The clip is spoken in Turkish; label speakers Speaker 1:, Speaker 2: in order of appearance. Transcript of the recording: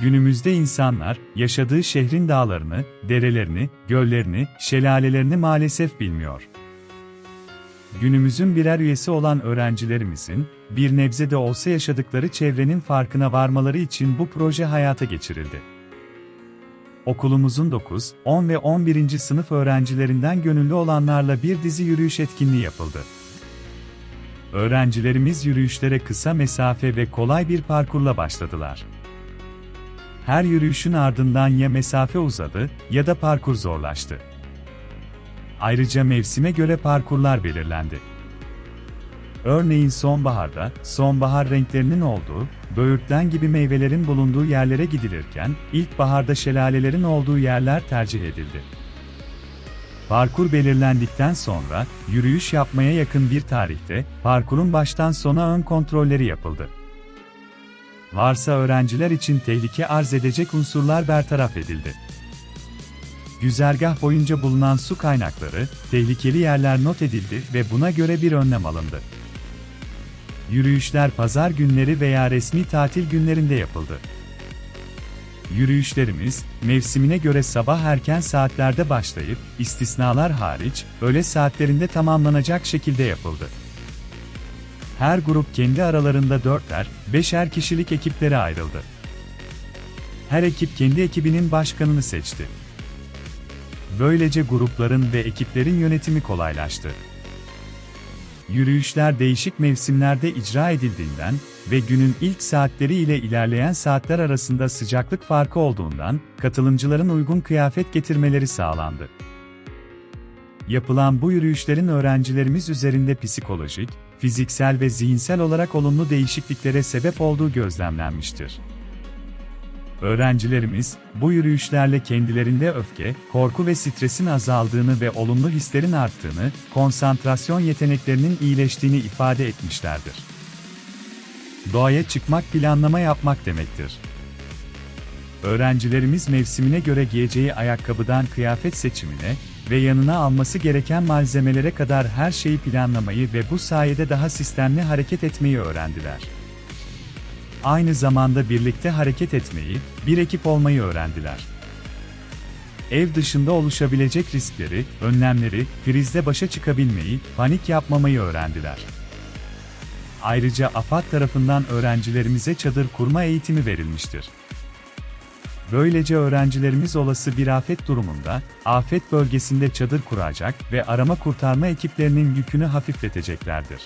Speaker 1: Günümüzde insanlar, yaşadığı şehrin dağlarını, derelerini, göllerini, şelalelerini maalesef bilmiyor. Günümüzün birer üyesi olan öğrencilerimizin, bir nebze de olsa yaşadıkları çevrenin farkına varmaları için bu proje hayata geçirildi. Okulumuzun 9, 10 ve 11. sınıf öğrencilerinden gönüllü olanlarla bir dizi yürüyüş etkinliği yapıldı. Öğrencilerimiz yürüyüşlere kısa mesafe ve kolay bir parkurla başladılar. Her yürüyüşün ardından ya mesafe uzadı ya da parkur zorlaştı. Ayrıca mevsime göre parkurlar belirlendi. Örneğin sonbaharda, sonbahar renklerinin olduğu, böğürtlen gibi meyvelerin bulunduğu yerlere gidilirken, ilkbaharda şelalelerin olduğu yerler tercih edildi. Parkur belirlendikten sonra, yürüyüş yapmaya yakın bir tarihte, parkurun baştan sona ön kontrolleri yapıldı. Varsa öğrenciler için tehlike arz edecek unsurlar bertaraf edildi. Güzergah boyunca bulunan su kaynakları, tehlikeli yerler not edildi ve buna göre bir önlem alındı. Yürüyüşler pazar günleri veya resmi tatil günlerinde yapıldı. Yürüyüşlerimiz, mevsimine göre sabah erken saatlerde başlayıp, istisnalar hariç, öğle saatlerinde tamamlanacak şekilde yapıldı. Her grup kendi aralarında dörter, beşer kişilik ekiplere ayrıldı. Her ekip kendi ekibinin başkanını seçti. Böylece grupların ve ekiplerin yönetimi kolaylaştı. Yürüyüşler değişik mevsimlerde icra edildiğinden ve günün ilk saatleri ile ilerleyen saatler arasında sıcaklık farkı olduğundan katılımcıların uygun kıyafet getirmeleri sağlandı. Yapılan bu yürüyüşlerin öğrencilerimiz üzerinde psikolojik, fiziksel ve zihinsel olarak olumlu değişikliklere sebep olduğu gözlemlenmiştir. Öğrencilerimiz, bu yürüyüşlerle kendilerinde öfke, korku ve stresin azaldığını ve olumlu hislerin arttığını, konsantrasyon yeteneklerinin iyileştiğini ifade etmişlerdir. Doğaya çıkmak planlama yapmak demektir. Öğrencilerimiz mevsimine göre giyeceği ayakkabıdan kıyafet seçimine ve yanına alması gereken malzemelere kadar her şeyi planlamayı ve bu sayede daha sistemli hareket etmeyi öğrendiler aynı zamanda birlikte hareket etmeyi, bir ekip olmayı öğrendiler. Ev dışında oluşabilecek riskleri, önlemleri, krizle başa çıkabilmeyi, panik yapmamayı öğrendiler. Ayrıca AFAD tarafından öğrencilerimize çadır kurma eğitimi verilmiştir. Böylece öğrencilerimiz olası bir afet durumunda, afet bölgesinde çadır kuracak ve arama kurtarma ekiplerinin yükünü hafifleteceklerdir.